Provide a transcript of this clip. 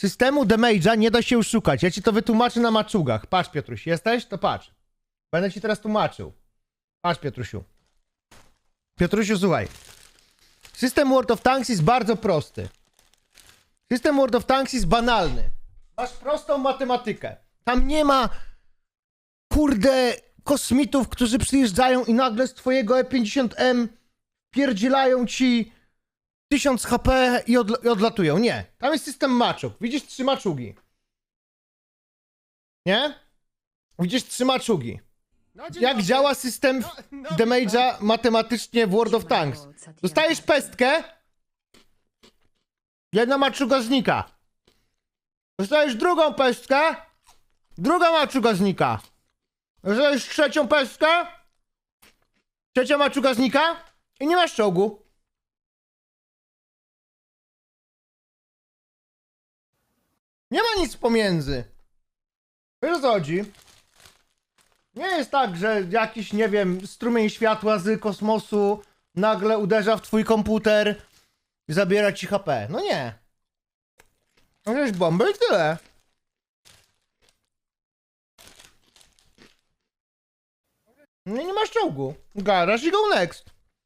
Systemu damage'a nie da się już szukać. Ja ci to wytłumaczę na maczugach. Patrz, Piotruś, jesteś? To patrz. Będę ci teraz tłumaczył. Patrz, Piotrusiu. Piotrusiu, słuchaj. System World of Tanks jest bardzo prosty. System World of Tanks jest banalny. Masz prostą matematykę. Tam nie ma kurde kosmitów, którzy przyjeżdżają i nagle z twojego E50M pierdzielają ci 1000 HP i, odla- i odlatują. Nie. Tam jest system maczug. Widzisz trzy maczugi. Nie? Widzisz trzy maczugi. No, Jak działa system No, no, damage'a matematycznie w World of Tanks? Dostajesz pestkę. Jedna maczuga znika. Dostajesz drugą pestkę. Druga maczuga znika. Dostajesz trzecią pestkę. Trzecia maczuga znika. I nie masz czołgu. Nie ma nic pomiędzy. Wiesz o co chodzi? Nie jest tak, że jakiś, nie wiem, strumień światła z kosmosu nagle uderza w twój komputer i zabiera ci HP. No nie. Możesz bombę i tyle. No i nie masz czołgu. Garaż i go next.